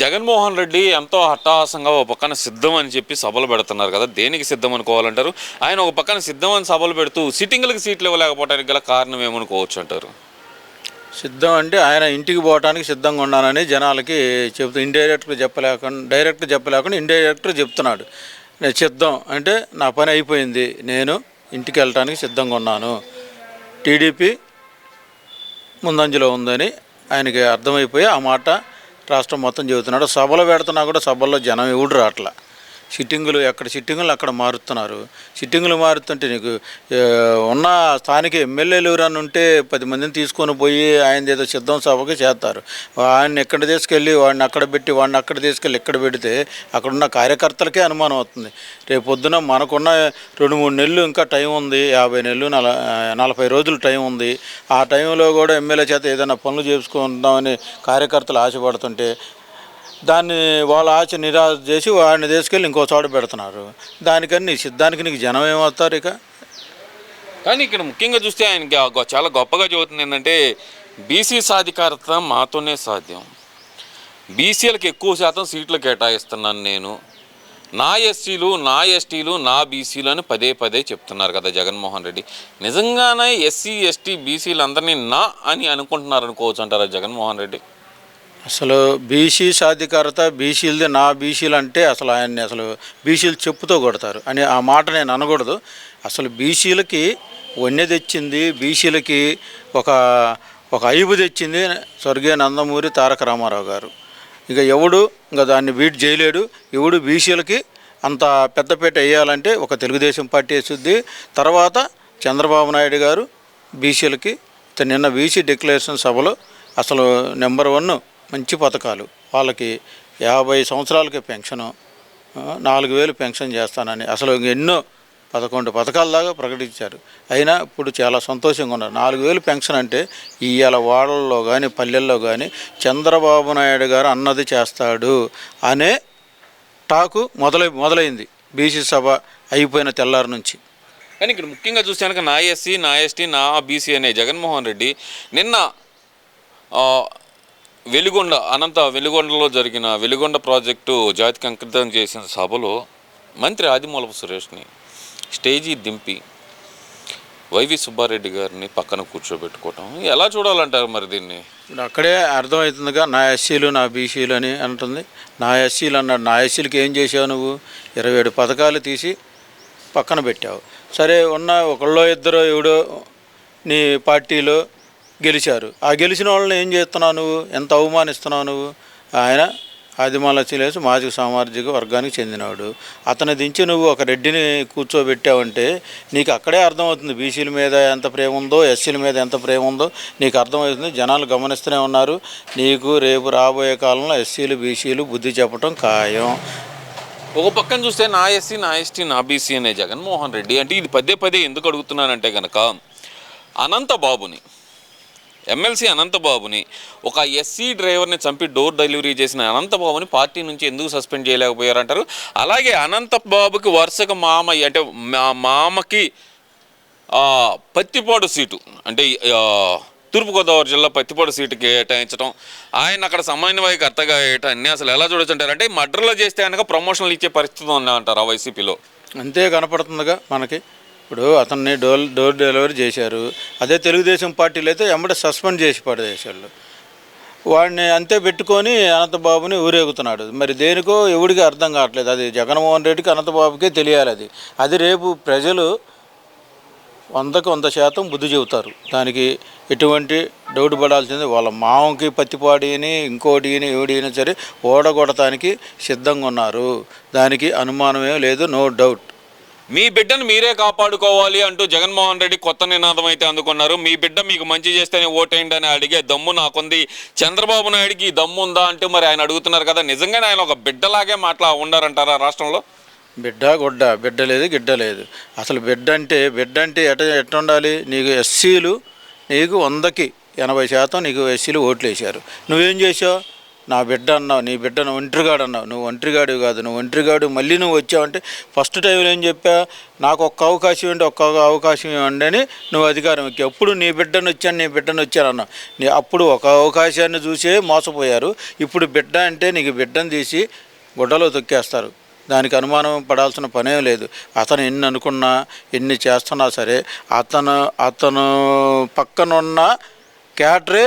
జగన్మోహన్ రెడ్డి ఎంతో హట్టహాసంగా ఒక పక్కన సిద్ధం అని చెప్పి సభలు పెడుతున్నారు కదా. దేనికి సిద్ధం అనుకోవాలంటారు ఆయన ఒక పక్కన సిద్ధం అని సభలు పెడుతూ సిట్టింగ్లకు సీట్లు ఇవ్వలేకపోవడానికి గల కారణం ఏమనుకోవచ్చు అంటారు? సిద్ధం అంటే ఆయన ఇంటికి పోవడానికి సిద్ధంగా ఉన్నానని జనాలకి చెబుతూ ఇండైరెక్ట్గా చెప్పలేకుండా డైరెక్ట్గా చెప్పలేకుండా ఇండైరెక్ట్గా చెప్తున్నాడు. నేను సిద్ధం అంటే నా పని అయిపోయింది. నేను ఇంటికి వెళ్ళటానికి సిద్ధంగా ఉన్నాను. టీడీపీ ముందంజలో ఉందని ఆయనకి అర్థమైపోయి ఆ మాట రాష్ట్రం మొత్తం చెబుతున్నాడు. సభలో పెడుతున్నా కూడా సభల్లో జనం ఎవడు రావట్లా సిట్టింగులు ఎక్కడ సిట్టింగులు అక్కడ మారుతున్నారు సిట్టింగులు మారుతుంటే నీకు ఉన్న స్థానిక ఎమ్మెల్యేలు ఎవరైనా ఉంటే పది మందిని తీసుకొని పోయి ఆయన ఏదో సిద్ధం సభకి చేస్తారు. ఆయన్ని ఎక్కడ తీసుకెళ్ళి వాడిని అక్కడ పెట్టి వాడిని అక్కడ తీసుకెళ్ళి ఇక్కడ పెడితే అక్కడున్న కార్యకర్తలకే అనుమానం అవుతుంది రేపు పొద్దున మనకున్న రెండు మూడు నెలలు ఇంకా టైం ఉంది యాభై నెలలు నల నలభై రోజులు టైం ఉంది. ఆ టైంలో కూడా ఎమ్మెల్యే చేత ఏదైనా పనులు చేసుకుందామని కార్యకర్తలు ఆశపడుతుంటే దాన్ని వాళ్ళ ఆశ నిరాశ చేసి వాడిని తీసుకెళ్ళి ఇంకో చోట పెడుతున్నారు. దానికని నీ సిద్ధానికి నీకు జనం ఏమవుతారు ఇక? కానీ ఇక్కడ ముఖ్యంగా చూస్తే ఆయనకి గొ- చాలా గొప్పగా చెబుతుంది ఏంటంటే బీసీ సాధికారత మాతోనే సాధ్యం. బీసీలకు ఎక్కువ శాతం సీట్లు కేటాయిస్తున్నాను నేను. నా ఎస్సీలు నా ఎస్టీలు నా బీసీలు అని పదే పదే చెప్తున్నారు కదా జగన్మోహన్ రెడ్డి. నిజంగానే ఎస్సీ ఎస్టీ బీసీలు అందరినీ నా అని అనుకుంటున్నారు అనుకోవచ్చు అంటారా జగన్మోహన్ రెడ్డి? అసలు బీసీ సాధికారత బీసీలది నా బీసీలు అంటే అసలు ఆయన్ని అసలు బీసీలు చెప్పుతో కొడతారు. అని ఆ మాట నేను అనకూడదు. అసలు బీసీలకి వన్య తెచ్చింది బీసీలకి ఒక ఒక ఐబు తెచ్చింది స్వర్గీయ నందమూరి తారక రామారావు గారు. ఇక ఎవడు ఇంకా దాన్ని బీట్ చేయలేడు. ఎవడు బీసీలకి అంత పెద్దపేట వేయాలంటే ఒక తెలుగుదేశం పార్టీ వేసుద్ది. తర్వాత చంద్రబాబు నాయుడు గారు బీసీలకి నిన్న బీసీ డిక్లరేషన్ సభలో అసలు నెంబర్ వన్ మంచి పథకాలు. వాళ్ళకి యాభై సంవత్సరాలకి పెన్షను నాలుగు వేలు పెన్షన్ చేస్తానని అసలు ఎన్నో పదకొండు పథకాల దాకా ప్రకటించారు. అయినా ఇప్పుడు చాలా సంతోషంగా ఉన్నారు. నాలుగు వేలు పెన్షన్ అంటే ఇవాళ వాడల్లో కానీ పల్లెల్లో కానీ చంద్రబాబు నాయుడు గారు అన్నది చేస్తాడు అనే టాకు మొదలై మొదలైంది. బీసీ సభ అయిపోయిన తెల్లారి నుంచి. కానీ ఇక్కడ ముఖ్యంగా చూస్తే కనుక నా ఎస్సీ నా ఎస్టీ నా బీసీ అనే జగన్మోహన్ రెడ్డి నిన్న వెలిగొండ అనంత వెలిగొండలో జరిగిన వెలిగొండ ప్రాజెక్టు జాతికి అంకితం చేసిన సభలో మంత్రి ఆదిమూలపు సురేష్ని స్టేజీ దింపి వైవి సుబ్బారెడ్డి గారిని పక్కన కూర్చోబెట్టుకోవటం. ఎలా చూడాలంటారు మరి దీన్ని? ఇప్పుడు అక్కడే అర్థమవుతుందిగా నా ఎస్సీలు నా బీసీలు అని అంటుంది. నా ఎస్సీలు అన్నాడు నా ఎస్సీలకి ఏం చేసావు నువ్వు? ఇరవై ఏడు పథకాలు తీసి పక్కన పెట్టావు. సరే ఉన్న ఒకళ్ళో ఇద్దరు ఎవడో నీ పార్టీలో గెలిచారు. ఆ గెలిచిన వాళ్ళని ఏం చేస్తున్నావు నువ్వు? ఎంత అవమానిస్తున్నావు నువ్వు? ఆయన ఆదిమాల చిలేసి మాజీ సామాజిక వర్గానికి చెందినవాడు. అతని దించి నువ్వు ఒక రెడ్డిని కూర్చోబెట్టావంటే నీకు అక్కడే అర్థమవుతుంది. బీసీల మీద ఎంత ప్రేమ ఉందో ఎస్సీల మీద ఎంత ప్రేమ ఉందో నీకు అర్థమవుతుంది. జనాలు గమనిస్తూనే ఉన్నారు. నీకు రేపు రాబోయే కాలంలో ఎస్సీలు బీసీలు బుద్ధి చెప్పటం ఖాయం. ఒక పక్కన చూస్తే నా ఎస్సీ నా ఎస్టీ నా బీసీ అనే జగన్మోహన్ రెడ్డి అంటే ఇది పదే పదే ఎందుకు అడుగుతున్నానంటే కనుక అనంతబాబుని ఎమ్మెల్సీ అనంతబాబుని ఒక ఎస్సీ డ్రైవర్ని చంపి డోర్ డెలివరీ చేసిన అనంతబాబుని పార్టీ నుంచి ఎందుకు సస్పెండ్ చేయలేకపోయారంటారు? అలాగే అనంతబాబుకి వరుసగా మామయ్య అంటే మా మామకి పత్తిపాడు సీటు అంటే తూర్పుగోదావరి జిల్లా పత్తిపాడు సీటు కేటాయించడం ఆయన అక్కడ సమన్వయకర్తగా వేయటం అన్నీ అసలు ఎలా చూడొచ్చు అంటారు అంటే మర్డర్లో చేస్తే కనుక ప్రమోషన్లు ఇచ్చే పరిస్థితి ఉంది ఆ వైసీపీలో? అంతే కనపడుతుందిగా మనకి. ఇప్పుడు అతన్ని డోర్ డోర్ డెలివరీ చేశారు. అదే తెలుగుదేశం పార్టీలు అయితే ఎమ్మడే సస్పెండ్ చేసి పడేసాళ్ళు వాడిని అంతే పెట్టుకొని అనంతబాబుని ఊరేగుతున్నాడు. మరి దేనికో ఎవడికి అర్థం కావట్లేదు. అది జగన్మోహన్ రెడ్డికి అనంతబాబుకే తెలియాలి అది. అది రేపు ప్రజలు వందకు వంద శాతం బుద్ధి చెబుతారు. దానికి ఎటువంటి డౌట్ పడాల్సింది వాళ్ళ మామకి పత్తిపాడిని ఇంకోటిని అయినా సరే ఓడగొడటానికి సిద్ధంగా ఉన్నారు. దానికి అనుమానమే లేదు నో డౌట్. మీ బిడ్డను మీరే కాపాడుకోవాలి అంటూ జగన్మోహన్ రెడ్డి కొత్త నినాదం అయితే అందుకున్నారు. మీ బిడ్డ మీకు మంచి చేస్తేనే ఓటేయండి అని అడిగే దమ్ము నాకుంది. చంద్రబాబు నాయుడికి దమ్ము ఉందా అంటూ మరి ఆయన అడుగుతున్నారు కదా. నిజంగానే ఆయన ఒక బిడ్డలాగే మాట్లా ఉండారంటారా రాష్ట్రంలో? బిడ్డ గుడ్డ బిడ్డ లేదు గిడ్డ లేదు. అసలు బిడ్డ అంటే బిడ్డ అంటే ఎట ఎట్ట ఉండాలి నీకు ఎస్సీలు నీకు వందకి ఎనభై శాతం నీకు ఎస్సీలు ఓట్లు వేశారు నువ్వేం చేసావు నా బిడ్డ అన్నావు నీ బిడ్డను ఒంటరిగాడు అన్నావు నువ్వు ఒంటరిగాడు కాదు నువ్వు ఒంటరిగాడు మళ్ళీ నువ్వు వచ్చావంటే ఫస్ట్ టైంలో ఏం చెప్పా? నాకు ఒక్క అవకాశం ఇవ్వండి ఒక్క అవకాశం ఇవ్వండి అని నువ్వు అధికారం ఎక్కి ఎప్పుడు నీ బిడ్డను వచ్చాను నీ బిడ్డను వచ్చాను అన్నావు. నీ అప్పుడు ఒక అవకాశాన్ని చూసే మోసపోయారు. ఇప్పుడు బిడ్డ అంటే నీకు బిడ్డను తీసి గుడ్డలో తొక్కేస్తారు. దానికి అనుమానం పడాల్సిన పనేం లేదు. అతను ఎన్ని అనుకున్నా ఎన్ని చేస్తున్నా సరే అతను అతను పక్కనున్న క్యాటరే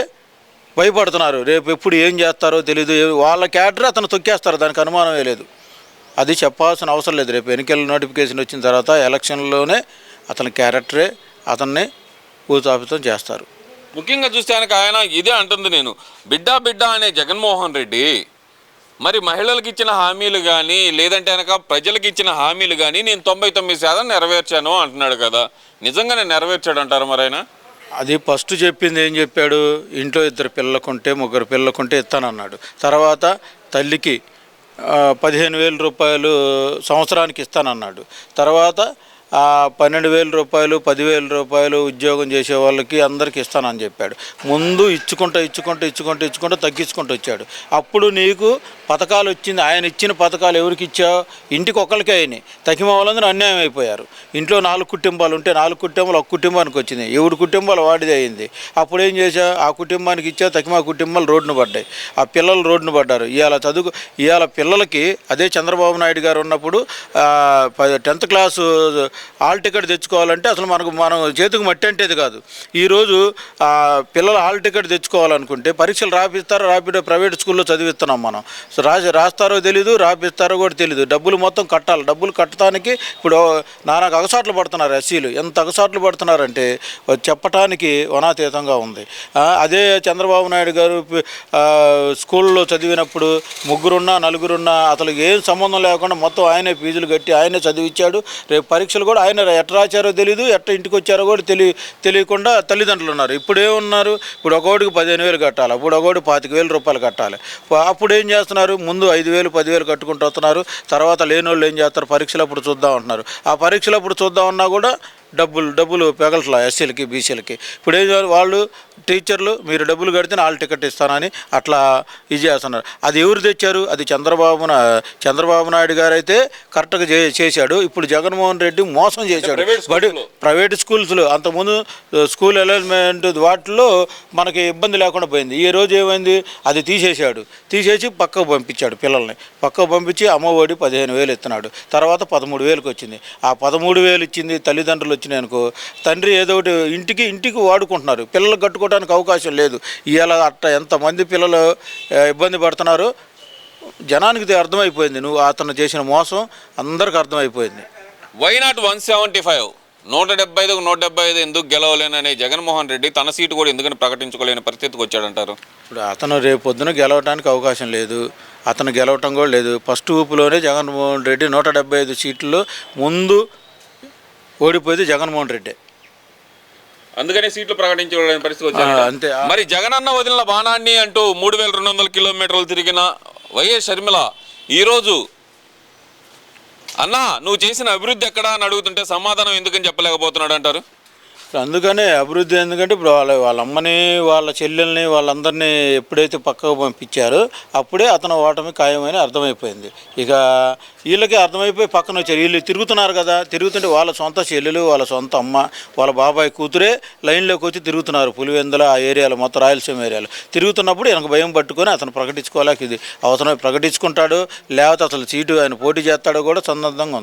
భయపడుతున్నారు. రేపు ఎప్పుడు ఏం చేస్తారో తెలియదు వాళ్ళ క్యాడర్ అతను తొక్కేస్తారు. దానికి అనుమానమే లేదు. అది చెప్పాల్సిన అవసరం లేదు. రేపు ఎన్నికల నోటిఫికేషన్ వచ్చిన తర్వాత ఎలక్షన్లోనే అతని క్యారెక్టరే అతన్ని భూతాపితం చేస్తారు. ముఖ్యంగా చూస్తే ఆయన ఇదే అంటుంది నేను. బిడ్డా బిడ్డ అనే జగన్మోహన్ రెడ్డి మరి మహిళలకు ఇచ్చిన హామీలు కానీ లేదంటే కనుక ప్రజలకు ఇచ్చిన హామీలు కానీ నేను తొంభై తొమ్మిది శాతం నెరవేర్చాను అంటున్నాడు కదా. నిజంగానే నెరవేర్చాడు అంటారు మరి ఆయన? అది ఫస్ట్ చెప్పింది ఏం చెప్పాడు? ఇంట్లో ఇద్దరు పిల్లకుంటే ముగ్గురు పిల్లకుంటే ఇస్తానన్నాడు. తర్వాత తల్లికి పదిహేను వేల రూపాయలు సంవత్సరానికి ఇస్తానన్నాడు. తర్వాత ఆ, పన్నెండు వేల రూపాయలు పదివేల రూపాయలు ఉద్యోగం చేసే వాళ్ళకి అందరికి ఇస్తానని చెప్పాడు. ముందు ఇచ్చుకుంటూ ఇచ్చుకుంటూ ఇచ్చుకుంటూ ఇచ్చుకుంటూ తగ్గించుకుంటూ వచ్చాడు. అప్పుడు నీకు పథకాలు వచ్చింది ఆయన ఇచ్చిన పథకాలు ఎవరికి ఇచ్చావు? ఇంటికి ఒక్కరికే అయినాయి. తగ్గిన వాళ్ళందరూ అన్యాయం అయిపోయారు. ఇంట్లో నాలుగు కుటుంబాలు ఉంటే నాలుగు కుటుంబాలు ఒక కుటుంబానికి వచ్చింది. ఎవరి కుటుంబాలు వాడిదే అయింది. అప్పుడు ఏం చేశా ఆ కుటుంబానికి ఇచ్చా తగిమ కుటుంబాలు రోడ్డును పడ్డాయి. ఆ పిల్లలు రోడ్డును పడ్డారు. ఇవాళ చదువు ఇవాళ పిల్లలకి అదే చంద్రబాబు నాయుడు గారు ఉన్నప్పుడు టెన్త్ క్లాసు హాల్ టికెట్ తెచ్చుకోవాలంటే అసలు మనకు మనం చేతికి మట్టి అంటేది కాదు. ఈరోజు పిల్లలు హాల్ టికెట్ తెచ్చుకోవాలనుకుంటే పరీక్షలు రాపిస్తారో రాపిడో ప్రైవేట్ స్కూల్లో చదివిస్తున్నాం మనం. సో రాసి రాస్తారో తెలీదు రాపిస్తారో కూడా తెలీదు. డబ్బులు మొత్తం కట్టాలి. డబ్బులు కట్టడానికి ఇప్పుడు నానా అగసాట్లు పడుతున్నారు ఎస్సీలు. ఎంత అగసాట్లు పడుతున్నారంటే చెప్పటానికి వనాతీతంగా ఉంది. అదే చంద్రబాబు నాయుడు గారు స్కూల్లో చదివినప్పుడు ముగ్గురున్నా నలుగురున్నా అసలు ఏం సంబంధం లేకుండా మొత్తం ఆయనే ఫీజులు కట్టి ఆయనే చదివించాడు రేపు పరీక్షలు కూడా ఆయన ఎట్లా రాచారో తెలియదు ఎట్ట ఇంటికి వచ్చారో కూడా తెలియ తెలియకుండా తల్లిదండ్రులు ఉన్నారు. ఇప్పుడు ఏమున్నారు ఇప్పుడు ఒకటికి పదిహేను వేలు కట్టాలి. అప్పుడు ఒకటి పాతిక వేలు రూపాయలు కట్టాలి. అప్పుడు ఏం చేస్తున్నారు? ముందు ఐదు వేలు పదివేలు కట్టుకుంటూ వస్తున్నారు. తర్వాత లేని వాళ్ళు ఏం చేస్తారు? పరీక్షలు అప్పుడు చూద్దాం అంటున్నారు. ఆ పరీక్షలు అప్పుడు చూద్దాం కూడా డబ్బులు డబ్బులు పెగలట్లా ఎస్సీలకి బీసీలకి. ఇప్పుడు ఏం వాళ్ళు టీచర్లు మీరు డబ్బులు కడితే వాళ్ళు టికెట్ ఇస్తానని అట్లా ఇది చేస్తున్నారు. అది ఎవరు తెచ్చారు? అది చంద్రబాబు చంద్రబాబు నాయుడు గారు అయితే కరెక్ట్గా చేశాడు. ఇప్పుడు జగన్మోహన్ రెడ్డి మోసం చేశాడు. స్కూల్స్లో. ప్రైవేట్ స్కూల్స్లో అంతకుముందు స్కూల్ అలైన్మెంట్ వాటిలో మనకి ఇబ్బంది లేకుండా పోయింది. ఈ రోజు ఏమైంది? అది తీసేశాడు. తీసేసి పక్కకు పంపించాడు పిల్లల్ని. పక్కకు పంపించి అమ్మఒడి పదిహేను వేలు ఇస్తున్నాడు. తర్వాత పదమూడు వేలకు వచ్చింది. ఆ పదమూడు వేలు ఇచ్చింది తల్లిదండ్రులు వచ్చినాయి అనుకో తండ్రి ఏదో ఒకటి ఇంటికి ఇంటికి వాడుకుంటున్నారు. పిల్లలు కట్టుకోవడానికి అవకాశం లేదు. ఇవాళ అట్ట ఎంతమంది పిల్లలు ఇబ్బంది పడుతున్నారు? జనానికి అర్థమైపోయింది. నువ్వు అతను చేసిన మోసం అందరికి అర్థమైపోయింది. Why not one seventy five. నూట డెబ్బై ఐదుకు నూట డెబ్బై ఐదు ఎందుకు గెలవలేననే జగన్మోహన్ రెడ్డి తన సీటు కూడా ఎందుకని ప్రకటించుకోలేని పరిస్థితికి వచ్చాడంటారు? ఇప్పుడు అతను రేపు పొద్దున గెలవడానికి అవకాశం లేదు. అతను గెలవటం కూడా లేదు. ఫస్ట్ ఊపులోనే జగన్మోహన్ రెడ్డి నూట డెబ్బై ఐదు సీట్లలో ముందు ఓడిపోయేది జగన్మోహన్ రెడ్డి. అందుకనే సీట్లు ప్రకటించుకోలేని పరిస్థితి అంతే. ఆ- మరి జగనన్న వదిలిన బాణాన్ని అంటూ మూడు వేల రెండు వందల కిలోమీటర్లు తిరిగిన వైఎస్ షర్మిల ఈరోజు అన్నా నువ్వు చేసిన అభివృద్ధి ఎక్కడా? అని అడుగుతుంటే సమాధానం ఎందుకని చెప్పలేకపోతున్నాడు అంటారు? అందుకనే అభివృద్ధి ఎందుకంటే ఇప్పుడు వాళ్ళ వాళ్ళ అమ్మని వాళ్ళ చెల్లెల్ని వాళ్ళందరినీ ఎప్పుడైతే పక్కకు పంపించారో అప్పుడే అతను ఓటమి ఖాయమని అర్థమైపోయింది. ఇక వీళ్ళకి అర్థమైపోయి పక్కన వచ్చారు. వీళ్ళు తిరుగుతున్నారు కదా తిరుగుతుంటే వాళ్ళ సొంత చెల్లెలు వాళ్ళ సొంత అమ్మ వాళ్ళ బాబాయ్ కూతురే లైన్లోకి వచ్చి తిరుగుతున్నారు. పులివెందుల ఆ ఏరియాలో మొత్తం రాయలసీమ ఏరియాలో. తిరుగుతున్నప్పుడు వెనక భయం పట్టుకొని అతను ప్రకటించుకోలేక ఇది అవసరమై ప్రకటించుకుంటాడు. లేకపోతే అసలు సీటు ఆయన పోటీ చేస్తాడో కూడా సందర్భంగా ఉంది.